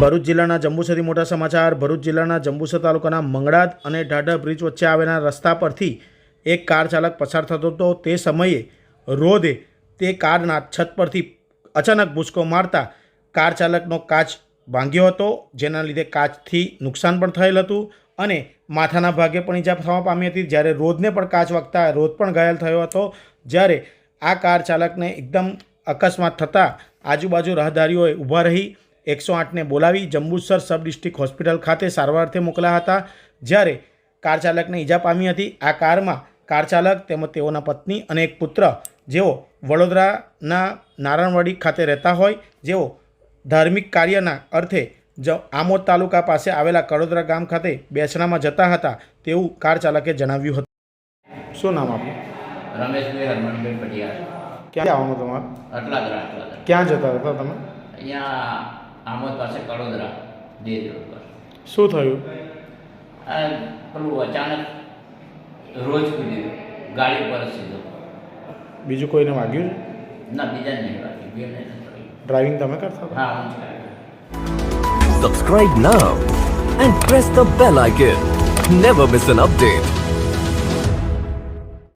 ભરૂચ જિલ્લાના જંબુસરથી મોટા સમાચાર, ભરૂચ જિલ્લાના જંબુસર તાલુકાના મંગળાદ અને ઢાઢર બ્રિજ વચ્ચે આવેલા રસ્તા પરથી એક કાર ચાલક પસાર થતો હતો. તે સમયે રોધે તે કારના છત પરથી અચાનક ભૂસકો મારતા કાર ચાલકનો કાચ ભાંગ્યો હતો, જેના લીધે કાચથી નુકસાન પણ થયેલ હતું અને માથાના ભાગે પણ ઈજા થવા પામી હતી. જ્યારે રોધને પણ કાચ વાગતા રોધ પણ ઘાયલ થયો હતો. જ્યારે આ કાર ચાલકને એકદમ અકસ્માત થતાં આજુબાજુ રાહદારીઓએ ઊભા રહી એકસો આઠને બોલાવી જંબુસર સબ ડિસ્ટ્રિક્ટ હોસ્પિટલ ખાતે સારવારથી મોકલ્યા હતા. જ્યારે કાર ચાલકને ઈજા પામી હતી આ કારમાં કાર ચાલક તેમજ તેઓના પત્ની અને એક પુત્ર જેઓ વડોદરાના નારાયણવાડી ખાતે રહેતા હોય જેઓ ધાર્મિક કાર્યના અર્થે જ આમોદ તાલુકા પાસે આવેલા કડોદરા ગામ ખાતે બેસણામાં જતા હતા તેવું કાર ચાલકે જણાવ્યું હતું. શું નામ આપનું? રમેશભાઈ હરમનભાઈ પટિયાર. ક્યાં આવવાનું તમારે? ક્યાં જતા હતા તમે? અહીંયા આમોદ પાસે કડોદરા દેજ રોડ પર. શું થયું? આ પેલું અચાનક રોજ કૂદી ગાડી પર સીધો. બીજું કોઈને વાગ્યું ના બીજા નહીં વાગ્યું. બે નહીં વાગી. ડ્રાઇવિંગ તમે કરતા હા હું Subscribe now and press the bell icon. Never miss an update.